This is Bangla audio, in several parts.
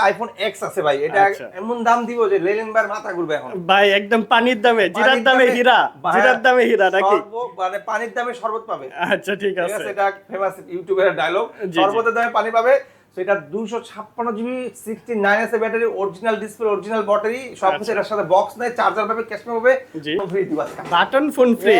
আইফোন এক্স আছে ভাই এটা আচ্ছা। এমন দাম দিব যে লেলেনবার মাথা ঘুরবে এখন। ভাই একদম পানির দামে জিরার দামে হীরা জিরার দামে হীরা নাকি? মানে পানির দামে শরবত পাবে। আচ্ছা ঠিক আছে। এটা ফেমাস ইউটিউবের ডায়লগ জি। দামে পানি পাবে সেটা দুশো ছাপ্পান্ন জিবি সিক্সটি নাইন আছে battery original display original battery সব কিছু আচ্ছা। এটার সাথে বক্স নেই চার্জার পাবে ক্যাশ পাবে। ফ্রি দিবা বাটন ফোন ফ্রি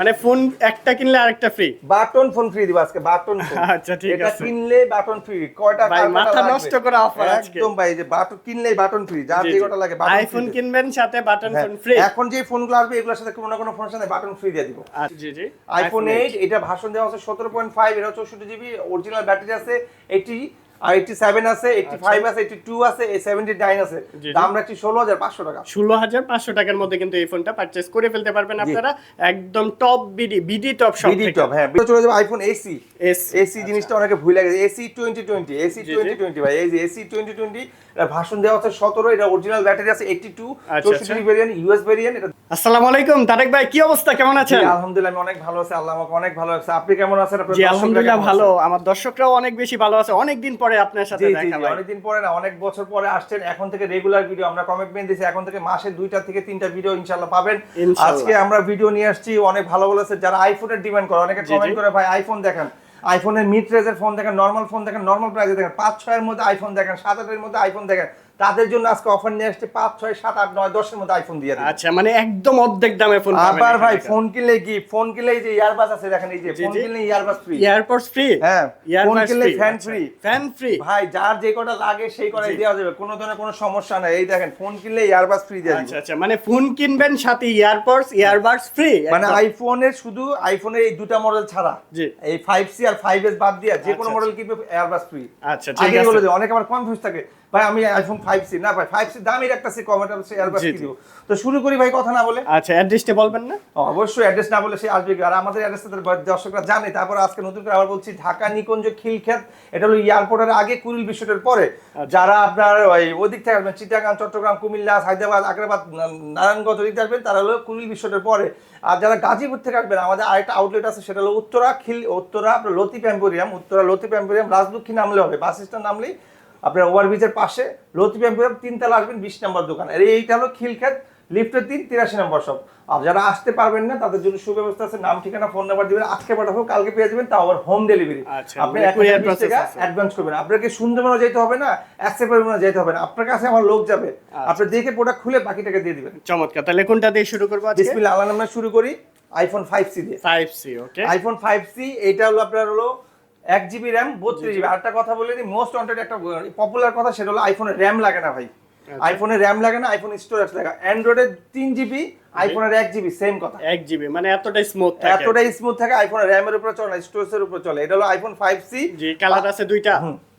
মানে ফোন একটা কিনলে আরেকটা ফ্রি বাটন ফোন ফ্রি দিবা আজকে বাটন আচ্ছা, ঠিক এটা কিনলে বাটন ফ্রি কয়টা ভাই, মাথা নষ্ট করা আজকে। একদম ভাই যে বাটন কিনলেই বাটন ফ্রি যার যে কটা লাগে বাটন আইফোন কিনবেন সাথে বাটন ফোন ফ্রি এখন যে ফোনগুলো আসবে এগুলোর সাথে কোনো না কোনো ফোনের সাথে বাটন ফ্রি দিয়ে দিব। জি জি। আইফোন এইট এটা ভাষণ দেওয়া আছে সতেরো পয়েন্ট ফাইভ এটা চৌষট্টি জিবি অরিজিনাল ব্যাটারি আছে। এইটি আর এইটি সেভেন আছে এইটি ফাইভ আছে এইটি টু আছে এই সেভেন্টি নাইন আছে আচ্ছা। দাম রাখছি ষোলো হাজার পাঁচশো টাকা। ষোলো হাজার পাঁচশো টাকার মধ্যে কিন্তু এই ফোনটা পারচেস করে ফেলতে পারবেন আপনারা। একদম টপ বিডি বিডি টপ সব বিডি টপ হ্যাঁ। চলে যাবে আইফোন এসি এস জিনিসটা অনেকে ভুলে গেছে। AC twenty twenty AC. Twenty twenty ভাই এই যে এসি টোয়েন্টি টোয়েন্টি এটা ভাষণ দেওয়া আছে সতেরো এটা অরিজিনাল ব্যাটারি আছে এইটি টু আচ্ছা, চৌষট্টি আচ্ছা। ভেরিয়েন্ট ইউএস ভেরিয়েন্ট এটা আসসালামু আলাইকুম তারেক ভাই কি অবস্থা? কেমন আছেন? আলহামদুলিল্লাহ আমি অনেক ভালো আছি। আল্লাহ আমাকে অনেক ভালো আছে আপনি কেমন আছেন? আলহামদুলিল্লাহ ভালো। আমার দর্শকরাও অনেক বেশি ভালো আছে। অনেকদিন পরে আপনার সাথে দেখা হয়। অনেকদিন পরে না অনেক বছর পরে আসছেন। এখন থেকে রেগুলার ভিডিও আমরা কমিটমেন্ট দিয়েছি এখন থেকে মাসে দুইটা থেকে তিনটা ভিডিও ইনশাল্লাহ পাবেন। আজকে আমরা ভিডিও নিয়ে আসছি অনেক ভালো ভালো আছে যারা আইফোনের ডিমান্ড করে অনেকে কমেন্ট করে ভাই আইফোন দেখেন। আইফোনের মিড রেঞ্জের ফোন দেখেন নর্মাল ফোন দেখেন নর্মাল প্রাইসে দেখেন। পাঁচ ছয়ের মধ্যে আইফোন দেখেন সাত আটের মধ্যে আইফোন দেখেন। তাদের জন্য আজকে অফার নিয়ে আসছে পাঁচ ছয় সাত আট নয় দশের মধ্যে আইফোন দিয়ে আচ্ছা মানে একদম অর্ধেক দামে ফোন আবার ভাই ফোন কিনলে কি? ফোন কিনলে এই যে ইয়ারবাস আছে দেখেন এই যে ফোন কিনলে ইয়ারবাস ফ্রি এয়ারপোর্টস ফ্রি হ্যাঁ ফোন কিনলে ফ্যান ফ্রি ফ্যান ফ্রি ভাই যার যে কটা লাগে সেই কটাই দেওয়া যাবে। কোনো ধরনের কোনো সমস্যা নাই। এই দেখেন ফোন কিনলে ইয়ারবাস ফ্রি দেওয়া আচ্ছা আচ্ছা মানে ফোন কিনবেন সাথে ইয়ারপোর্টস ইয়ারবাডস ফ্রি মানে আইফোনের শুধু আইফোনের এই দুটা মডেল ছাড়া। এই ফাইভ সি আর ফাইভ এস বাদ দিয়ে যে কোনো আচ্ছা, মডেল কিনবে এয়ারবাস ফ্রি আচ্ছা ঠিক আছে। অনেক আমার কনফিউজ থাকে। ভাই আমি আইফোন ফাইভ সি না ভাই ফাইভ সি দামি রাখতেছি কমেন্ট আছে এয়ারবাস কি। দিব তো শুরু করি ভাই কথা না বলে। আচ্ছা অ্যাড্রেসটা বলবেন না? অবশ্যই অ্যাড্রেস না বলে সে আসবে আর আমাদের অ্যাড্রেস তাদের দর্শকরা জানে। তারপর আজকে নতুন করে আবার বলছি ঢাকা নিকুঞ্জ খিলক্ষেত এটা হলো এয়ারপোর্টের আগে কুড়িল বিশ্বটের পরে। যারা আপনার ওই ওদিক থেকে আসবেন চিটাগাং চট্টগ্রাম কুমিল্লা হায়দ্রাবাদ আগ্রাবাদ নারায়ণগঞ্জ ওদিক থেকে আসবেন তারা হলো কুড়িল বিশ্বটের পরে। আর যারা গাজীপুর থেকে আসবেন আমাদের আরেকটা আউটলেট আছে সেটা হলো উত্তরা খিল উত্তরা আপনার এম্পোরিয়াম উত্তরা লতিফ এম্পোরিয়াম রাজলক্ষ্মী নামলে হবে। বাস স্ট্যান্ড নামলেই আপনার ওভারব্রিজের পাশে লতিফ তিনতলা আসবেন বিশ নম্বর দোকান। আর এইটা হলো খিলক্ষেত লিফটের তিন তিরাশি নম্বর সব আর যারা আসতে পারবেন না তাদের জন্য সুব্যবস্থা আছে নাম ঠিকানা ফোন নাম্বার দিবেন আজকে পাঠাবো কালকে পেয়ে যাবেন তাও আবার হোম ডেলিভারি আচ্ছা, আপনি মানে টাকা অ্যাডভান্স করবেন। আপনাকে সুন্দরবনে যেতে হবে না অ্যাক্সেপ্টেবল যেতে হবে না। আপনার কাছে আমার লোক যাবে। আচ্ছা। আপনি দেখে প্রোডাক্ট খুলে বাকি টাকা দিয়ে দিবেন। চমৎকার। তাহলে কোনটা দিয়ে শুরু করব বিসমিল্লাহ আল্লাহ নামে শুরু করি আইফোন ফাইভ সি দিয়ে। 5C ওকে আইফোন ফাইভ সি এটা হলো আপনার হলো এক জিবি র্যাম বত্রিশ জিবি আরেকটা কথা বলে দিই মোস্ট ওয়ান্টেড একটা পপুলার কথা সেটা হলো আইফোনের র্যাম লাগে না ভাই। আচ্ছা। আইফোনের র্যাম লাগে না আইফোন স্টোরেজ লাগে অ্যান্ড্রয়েডের তিন জিবি আইফোনের এক জিবি সেম কথা। এক জিবি মানে এতটাই স্মুথ থাকে। এতটাই স্মুথ থাকে আইফোনের র্যামের উপরে চলে না স্টোরেজের উপরে চলে। এটা হলো আইফোন ফাইভ সি জি কালার আছে দুইটা।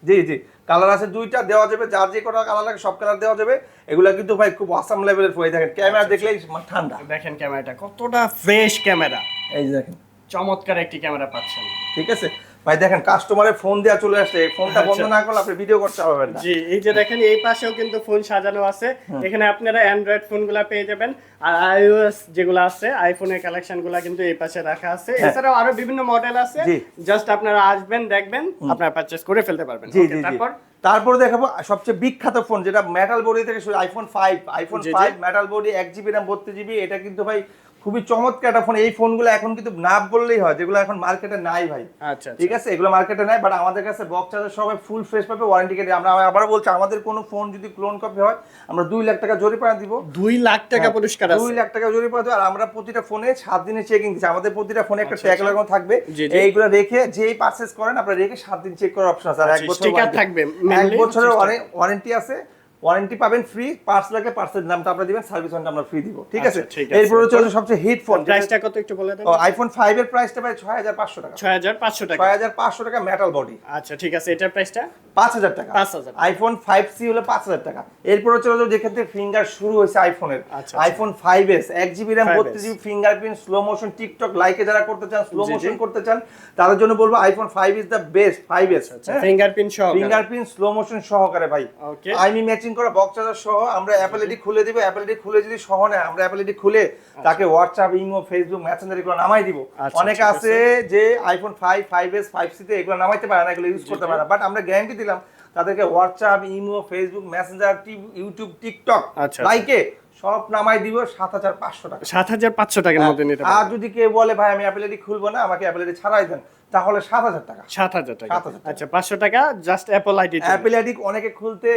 জি জি। কালার আছে দুইটা দেওয়া যাবে যার যে কটা কালার লাগে সব কালার দেওয়া যাবে। এগুলা কিন্তু ভাই খুব অসাম লেভেলের হয়ে থাকেন ক্যামেরা আচ্ছা, দেখলেই ঠান্ডা। দেখেন ক্যামেরাটা কতটা ফ্রেশ ক্যামেরা এই দেখেন। চমৎকার একটি ক্যামেরা পাচ্ছেন। ঠিক আছে? ভাই দেখেন কাস্টমারের ফোন দেওয়া চলে আসছে। ফোনটা বন্ধ আচ্ছা। না করলে আপনি ভিডিও করতে পারবেন না। জি এই যে দেখেন এই পাশেও কিন্তু ফোন সাজানো আছে। এখানে আপনারা অ্যান্ড্রয়েড ফোনগুলো পেয়ে যাবেন। আর আইওএস যেগুলো আছে আইফোনের কালেকশনগুলা কিন্তু এই পাশে রাখা আছে। এছাড়াও আরও বিভিন্ন মডেল আছে। জাস্ট আপনারা আসবেন দেখবেন আপনারা পারচেজ করে ফেলতে পারবেন। তারপর? তারপরে দেখাবো সবচেয়ে বিখ্যাত ফোন যেটা মেটাল বডি থেকে শুরু iPhone five iPhone. Five metal body এক জিবি র্যাম বত্রিশ জিবি এটা কিন্তু ভাই খুবই চমৎকার একটা ফোন এই ফোনগুলো এখন কিন্তু না বললেই হয় যেগুলো এখন মার্কেটে নাই ভাই। আচ্ছা ঠিক আছে? এগুলো মার্কেটে নাই বাট আমাদের কাছে বক্স চার্জার সবাই ফুল ফ্রেশ পাবে ওয়ারেন্টি কেটে আমরা আবার বলছি আমাদের কোনো ফোন যদি ক্লোন কপি হয় আমরা দুই লাখ টাকা জরিমানা দিব। দুই লাখ টাকা পুরস্কার দুই লাখ টাকা জরিমানা দেবো আর আমরা প্রতিটা ফোনে সাত দিনের চেকিং দিচ্ছি। আমাদের প্রতিটা ফোনে একটা আচ্ছা, ট্যাগ আচ্ছা। লাগানো থাকবে। জি, জি। এইগুলো রেখে যেই পারচেস করেন আপনারা রেখে সাত দিন চেক করার অপশন আছে। আর এক আচ্ছা, বছর থাকবে, এক বছরের ওয়ারেন্টি আছে। ওয়ারেন্টি পাবেন ফ্রি পার্স লাগলে পার্সের দামটা আপনারা দিবেন সার্ভিস ওয়ারেন্টি আমরা ফ্রি দিব। ঠিক আছে? আচ্ছা। এরপরে চলছে সবচেয়ে হিট ফোন প্রাইসটা কত একটু বলে দেন? আইফোন ফাইভ এর প্রাইসটা হাজার পাঁচশো টাকা। ছয় হাজার পাঁচশো টাকা। ছয় হাজার পাঁচশো টাকা মেটাল বডি আচ্ছা ঠিক আছে এটার প্রাইসটা পাঁচ হাজার টাকা। 5,000 আইফোন ফাইভ সি হলো পাঁচ হাজার টাকা। এরপরে যাব যেখান থেকে ফিঙ্গার শুরু হয়েছে আইফোনের আইফোন ফাইভ এস এক জিবি র্যাম 5S বত্রিশ GB fingerprint slow motion TikTok Likee যারা করতে চান স্লো। মোশন করতে চান তাদের জন্য বলব iPhone five is the best five S fingerprint সহ ফিঙ্গারপ্রিন্ট স্লো মোশন সহকারে ভাই। Okay. আইমি ম্যাচিং করা বক্স চার্জার সহ আমরা অ্যাপল খুলে দিব। অ্যাপল খুলে যদি সহ নেয় আমরা অ্যাপল খুলে তাকে হোয়াটসঅ্যাপ ইমো ফেসবুক মেসেঞ্জার এগুলো নামাই দিব। আচ্ছা, অনেকে আছে যে iPhone five five S five সিতে এগুলো নামাইতে পারে না এগুলো ইউজ করতে পারে না। বাট আমরা গ্যারান্টি দিলাম তাদেরকে WhatsApp imo Facebook Messenger YouTube TikTok আচ্ছা, লাইকে সব নামাই দিব সাত হাজার পাঁচশো টাকা। সাত হাজার পাঁচশো টাকার মধ্যে নিতে আর যদি কেউ বলে ভাই আমি অ্যাপেল আইডি খুলবো না আমাকে অ্যাপেল ছাড়াই দেন তাহলে সাত হাজার টাকা। সাত হাজার টাকা। 7,000 টাকা। আচ্ছা পাঁচশো টাকা just Apple ID Apple ID অনেকে খুলতে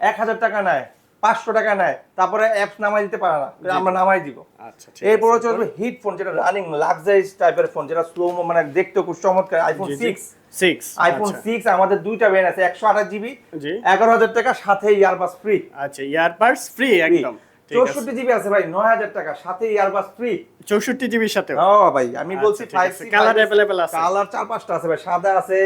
এক হাজার টাকা নেয় পাঁচশো টাকা নেয় তারপরে অ্যাপস নামাই দিতে পারে না আমরা নামাই দিব। আচ্ছা এরপরে চলবে হিট ফোন যেটা রানিং লাক্সারিজ টাইপের ফোন যেটা স্লো মানে দেখতে খুব চমৎকার iPhone six six iPhone six আমাদের দুইটা ব্যান্ড আছে একশো আঠাশ জিবি। এগারো হাজার টাকা সাথে ইয়ারবাস ফ্রি আচ্ছা ইয়ারবাডস ফ্রি একদম। চৌষট্টি জিবি আছে ভাই নয় হাজার টাকা সাথে ইয়ারবাস ফ্রি চৌষট্টি জিবির সাথে ও ভাই আমি বলছি আচ্ছা, আছে। Colour available আছে। কালার চার পাঁচটা আছে ভাই সাদা আছে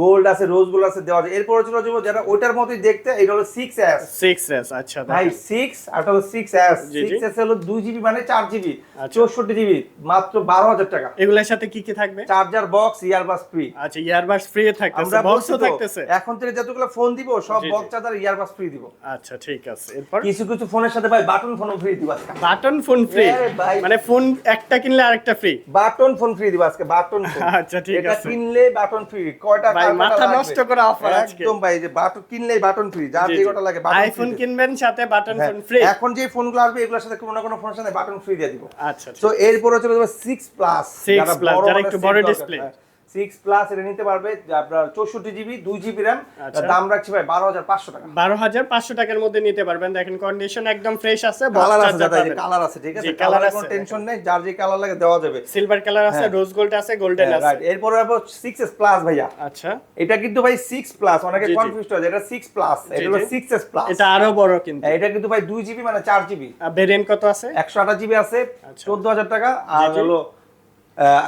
গোল্ড আছে রোজ গোল্ড আছে দেওয়া যায় এরপরে ছিল যে যেটা ওইটার মতোই দেখতে এটা হলো সিক্স এস সিক্স এস আচ্ছা ভাই। সিক্স আর হলো সিক্স এস। সিক্স এস হলো দুই জিবি মানে চার জিবি আচ্ছা। চৌষট্টি জিবি মাত্র বারো হাজার টাকা। এগুলোর সাথে কি কি থাকবে? চার্জার বক্স ইয়ারবাস ফ্রি আচ্ছা ইয়ারবাডস ফ্রি থাকতেছে বক্সও থাকতেছে? এখন থেকে যতগুলো ফোন দিব সব। বক্স চার্জার ইয়ারবাস ফ্রি দিব। আচ্ছা ঠিক আছে। এরপর? কিছু কিছু ফোনের সাথে ভাই বাটন ফোন ফ্রি দিব আজকে। Button phone free. মানে ফোন একটা কিনলে আরেকটা ফ্রি বাটন ফোন ফ্রি দিব আজকে বাটন ফোন আচ্ছা, ঠিক আছে। এটা কিনলে বাটন ফ্রি কয়টা ভাই, মাথা নষ্ট করে আজকে। একদম ভাই যে বাটন কিনলেই বাটন ফ্রি যে কটা লাগে বাটন আইফোন কিনবেন সাথে বাটন হ্যাঁ, ফোন ফ্রি এখন যে ফোনগুলো আসবে এগুলোর সাথে কোনো না কোনো ফোনের সাথে বাটন ফ্রি দিয়ে দিব। আচ্ছা তো এরপরে চলে যাবে প্লাস 6 plus, যারা একটু বড় display। সিক্স প্লাস এটা নিতে পারবে আপনার চৌষট্টি জিবি দুই জিবি র্যাম আচ্ছা। দাম রাখছি ভাই বারো হাজার পাঁচশো টাকা। বারো হাজার পাঁচশো টাকার মধ্যে নিতে পারবেন। দেখেন কন্ডিশন একদম ফ্রেশ আছে কালার আছে কালার আছে ঠিক আছে? আছে, কোনো টেনশন নেই যার যে কালার লাগে দেওয়া যাবে। সিলভার কালার আছে রোজ গোল্ড আছে গোল্ডেন আছে। রাইট এরপরে আবার সিক্স এস প্লাস ভাইয়া। আচ্ছা। এটা কিন্তু ভাই সিক্স প্লাস অনেকে। কনফিউজ হয় এটা সিক্স প্লাস এটা হলো সিক্স এস প্লাস এটা আরও বড় কিন্তু। এটা কিন্তু ভাই দুই জিবি মানে চার জিবি ভেরিয়েন্ট কত আছে? একশো আঠাশ জিবি আছে আচ্ছা। চোদ্দ হাজার টাকা আর হলো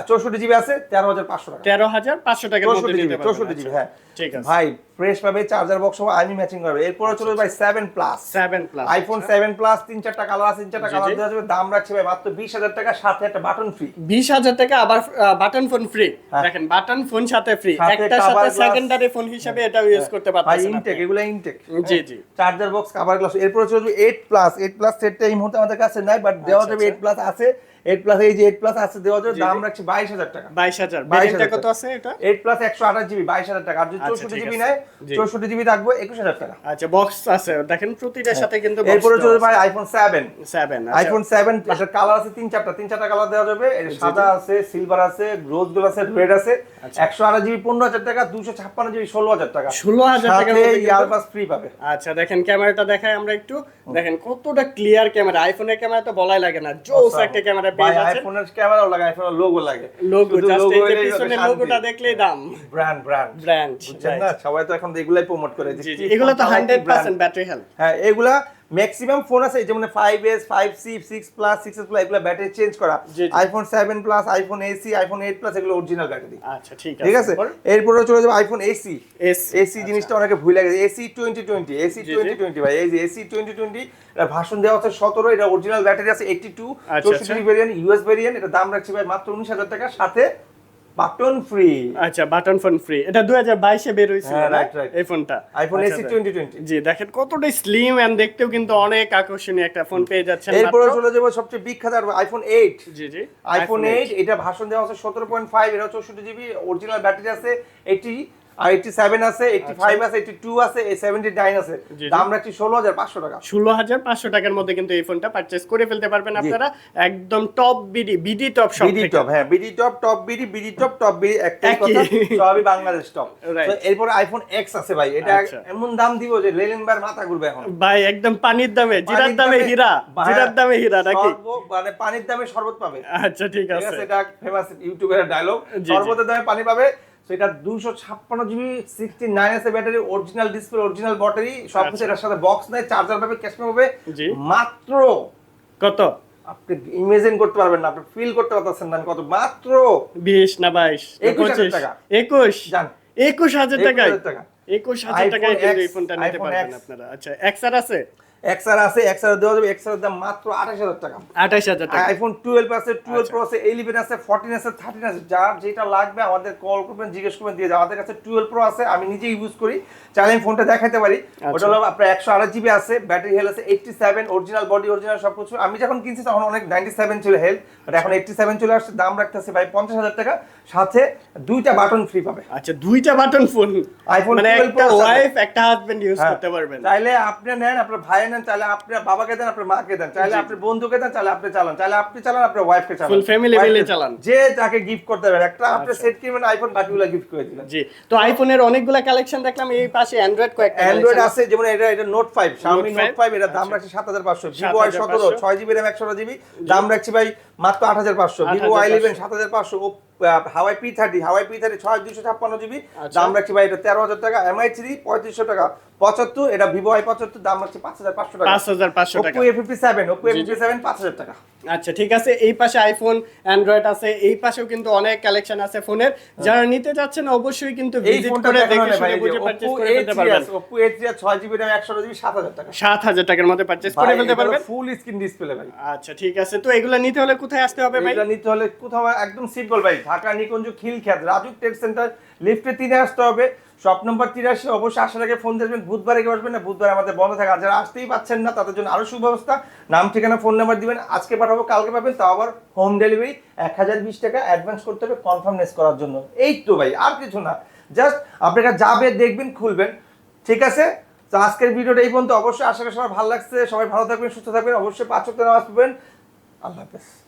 চৌষট্টি জিবি আছে তেরো হাজার পাঁচশো টাকা। তেরো হাজার পাঁচশো মধ্যে চৌষট্টি জিবি চৌষট্টি জিবি আচ্ছা, হ্যাঁ। ঠিক আছে। ভাই ফ্রেশ পাবে চার্জার বক্স সহ আমি ম্যাচিং করবে। এরপরে চলে ভাই seven plus seven plus iPhone seven plus তিন চারটা কালার আছে তিন চারটা কালার দেওয়া যাবে দাম রাখছে ভাই মাত্র বিশ হাজার টাকা সাথে একটা বাটন ফ্রি বিশ হাজার টাকা আবার বাটন ফোন ফ্রি। দেখেন বাটন ফোন সাথে ফ্রি cover সাথে সেকেন্ডারি ফোন হিসেবে এটাও ইউজ করতে ভাই ইনটেক। এগুলো ইনটেক জি জি। চার্জার বক্স কভার গ্লাস এরপরে চলে যাবে এইট প্লাস এইট প্লাস সেটটা এই মুহূর্তে আমাদের কাছে নাই বাট দেওয়া আচ্ছা, যাবে আচ্ছা। এইট প্লাস আছে। এইট প্লাস এই যে প্লাস আছে দেওয়া যাবে দাম। রাখছি টাকা। 22,000 ভেরিয়েন্টটা কত আছে এটা? এইট প্লাস একশো আঠাশ জিবি বাইশ হাজার টাকা। আর যদি আচ্ছা, চৌষট্টি ঠিক জিবি নেয় জি। চৌষট্টি জিবি থাকবে একুশ হাজার টাকা। আচ্ছা বক্স আছে। দেখেন প্রতিটার সাথে কিন্তু এরপরে চলে ভাই iPhone seven seven iPhone seven এটার কালার আছে তিন চারটা। তিন চারটা কালার দেওয়া যাবে। এর সাদা আছে সিলভার আছে রোজ গোল্ড আছে রেড আছে। আচ্ছা। একশো আঠাশ জিবি পনেরো হাজার টাকা। দুশো ছাপ্পান্ন জিবি ষোলো হাজার টাকা। ষোলো হাজার টাকার সাথে মধ্যে কিন্তু- ইয়ারবাস ফ্রি পাবে। আচ্ছা দেখেন ক্যামেরাটা দেখাই আমরা একটু। দেখেন কতটা ক্লিয়ার ক্যামেরা। আইফোনের ক্যামেরা তো বলাই লাগে না। জোস একটা ক্যামেরা পেয়ে যাচ্ছেন আইফোনের ক্যামেরাও লাগে আইফোনের লোগো। লাগে লোগো জাস্ট এই যে হলেই লোগোটা দেখলেই দাম। ব্র্যান্ড ব্র্যান্ড ব্র্যান্ড বুঝছেন না? সবাই তো এখন এগুলাই প্রমোট করে কি এগুলো তো ফোন চালায়, কি hundred brand। Percent battery health হ্যাঁ এগুলা ম্যাক্সিমাম ফোন আছে যেমন five S five C six plus six S plus এগুলো ব্যাটারি চেঞ্জ করা। IPhone seven plus iPhone SE iPhone eight plus এগুলো অরিজিনাল ব্যাটারি আচ্ছা ঠিক আছে। ঠিক আছে? এরপরে? চলে যাবে আইফোন এসি এস জিনিসটা অনেকে ভুলে গেছে। SE twenty twenty SE. Twenty twenty ভাই এই যে এসি টোয়েন্টি টোয়েন্টি এটা ভাষণ দেওয়া হচ্ছে সতেরো এটা অরিজিনাল ব্যাটারি আছে এইটটি টু আচ্ছা, চৌষট্টি আচ্ছা। ভেরিয়েন্ট ইউএস ভেরিয়েন্ট এটা দাম রাখছি ভাই মাত্র উনিশ হাজার টাকা সাথে বাটন ফ্রি আচ্ছা বাটন ফোন ফ্রি এটা দুই হাজার বাইশে বের right. এই ফোনটা আইফোন এসি আচ্ছা। টোয়েন্টি টোয়েন্টি জি দেখেন কতটা স্লিম এন্ড দেখতেও কিন্তু অনেক আকর্ষণীয় একটা ফোন পেয়ে যাচ্ছেন এরপর চলে যাব সবচেয়ে বিখ্যাত আইফোন এইট জি জি আইফোন এইট এটা ভাষণ দেওয়া আছে সতেরো পয়েন্ট ফাইভ এটা চৌষট্টি জিবি অরিজিনাল ব্যাটারি আছে। এইটি আর এইটি সেভেন আছে এইটি ফাইভ আছে এইটি টু আছে সেভেন্টি নাইন আছে। আচ্ছা। দাম রাখছি ষোলো হাজার পাঁচশো টাকা। ষোলো হাজার পাঁচশো টাকার মধ্যে কিন্তু এই ফোনটা পারচেস করে ফেলতে পারবেন আপনারা। একদম টপ বিডি বিডি টপ সব বিডি টপ হ্যাঁ BD top top BD BD top top BD একটাই কথা সবই বাংলাদেশ টপ. এরপরে আইফোন এক্স আছে ভাই এটা আচ্ছা। এমন দাম দিব যে লেলেন বার মাথা ঘুরবে এখন। ভাই একদম পানির দামে জিরার দামে হীরা জিরার দামে হীরা নাকি? মানে পানির দামে শরবত পাবে। আচ্ছা ঠিক আছে। এটা ফেমাস ইউটিউবের ডায়লগ। শরবতের দামে পানি পাবে সেটা দুশো ছাপ্পান্ন GB sixty nine S battery original display original battery সব কিছু। এটার সাথে বক্স নেই চার্জার পাবে ক্যাশ পাবে। মাত্র কত? আপনি ইমেজিন করতে পারবেন না আপনি ফিল করতে পারতেছেন না কত? মাত্র বিশ না বাইশ? 21,000 টাকা। একুশ? জান। একুশ হাজার টাকায়? 21,000 টাকা। একুশ হাজার টাকায় এই ফোনটা নিতে পারবেন আপনারা। আচ্ছা এক্সার আছে? এক্সআর আছে এক্সআর দেওয়া যাবে এক্সআর দাম মাত্র আঠাশ হাজার টাকা। আঠাশ হাজার টাকা। আইফোন টুয়েলভ আছে টুয়েলভ আচ্ছা। প্রো আছে ইলেভেন আছে ফোরটিন আছে থার্টিন আছে যার যেটা লাগবে আমাদের কল করবেন জিজ্ঞেস করবেন দিয়ে যাবে আমাদের কাছে টুয়েলভ প্রো আছে আমি নিজে ইউজ করি। চাইলে আমি ফোনটা দেখাতে পারি। আচ্ছা। ওটা হলো আপনার একশো আঠাশ জিবি আছে ব্যাটারি হেল আছে eighty seven original body original সব কিছু আমি যখন কিনছি তখন অনেক নাইনটি সেভেন ছিল হেলথ বাট এখন এইটটি সেভেন চলে আসছে দাম রাখতেছে ভাই পঞ্চাশ হাজার টাকা। সাথে দুইটা বাটন ফ্রি পাবে। আচ্ছা দুইটা বাটন ফোন মানে একটা ওয়াইফ একটা হাজবেন্ড ইউজ হ্যাঁ। করতে পারবেন। আপনি নেন আপনার ভাই নেন চাইলে আপনার বাবাকে দেন আপনার মাকে দেন। চাইলে আপনার বন্ধুকে দেন চাইলে আপনি চালান। চাইলে আপনি চালান আপনার ওয়াইফকে চালান। Full family মিলে চালান। আচ্ছা। যে তাকে গিফট করতে পারেন একটা আপনি সেট কিনবেন আইফোন বাকিগুলো গিফট করে দিবেন জি। তো আইফোনের অনেকগুলা কালেকশন দেখলাম এই পাশে অ্যান্ড্রয়েড কয়েকটা অ্যান্ড্রয়েড আছে যেমন এটা এটা note five Xiaomi Note note 5 five এটার দাম রাখছি সাত হাজার পাঁচশো। ভিভো আই সতেরো 7,500 ছয় জিবি র্যাম একশো জিবি দাম রাখছি ভাই মাত্র আট হাজার পাঁচশো। ভিভো আই 8,500 ইলেভেন সাত হাজার পাঁচশো। Huawei P thirty Huawei P thirty ছয় দুশো ছাপ্পান্ন জিবি আচ্ছা। দাম রাখছি ভাই এটা তেরো হাজার টাকা। এমআই থ্রি পঁয়ত্রিশশো টাকা। পঁচাত্তর এটা ভিভো আই পঁচাত্তর দাম রাখছি পাঁচ হাজার পাঁচশো টাকা। পাঁচ হাজার পাঁচশো টাকা। A fifty seven Oppo A fifty seven পাঁচ হাজার টাকা। আচ্ছা ঠিক আছে। এই পাশে আইফোন অ্যান্ড্রয়েড আছে। এই পাশেও কিন্তু অনেক কালেকশন আছে ফোনের। যারা নিতে চাচ্ছেন অবশ্যই কিন্তু ভিজিট করে দেখে শুনে বুঝে পারচেজ করে ফেলতে পারবেন। টাকা। সাত হাজার টাকার মধ্যে পারচেজ করে ফেলতে পারবেন। ফুল স্ক্রিন ডিসপ্লে ভাই। আচ্ছা ঠিক আছে। তো এগুলো নিতে হলে কোথায় আসতে হবে ভাই? নিতে হলে কোথাও একদম সিম্পল ভাই। ঢাকা নিকুঞ্জ খিলখ্যাত। রাজুক টেক সেন্টার লিফটে তিনে আসতে হবে। শপ নম্বর তিরাশি, অবশ্যই আসার আগে ফোন দেবেন বুধবারে কেউ আসবেন না, বুধবার আমাদের বন্ধ থাকে। আর যারা আসতেই পাচ্ছেন না, তাদের জন্য আরও সুব্যবস্থা। নাম, ঠিকানা ফোন নাম্বার দিবেন। আজকে পাঠাবো, কালকে পাবেন, তাও আবার হোম ডেলিভারি এক হাজার বিশ টাকা অ্যাডভান্স করতে হবে কনফার্মনেস করার জন্য। এই তো ভাই, আর কিছু না। জাস্ট আপনারা যাবে দেখবেন, খুলবেন। ঠিক আছে? তো আজকের ভিডিওটা এই পর্যন্ত। অবশ্যই আশা করি সবার ভালো লাগছে। সবাই ভালো থাকবেন, সুস্থ থাকবেন। অবশ্যই পাঁচ নামাজ পড়বেন। আল্লাহ হাফেজ।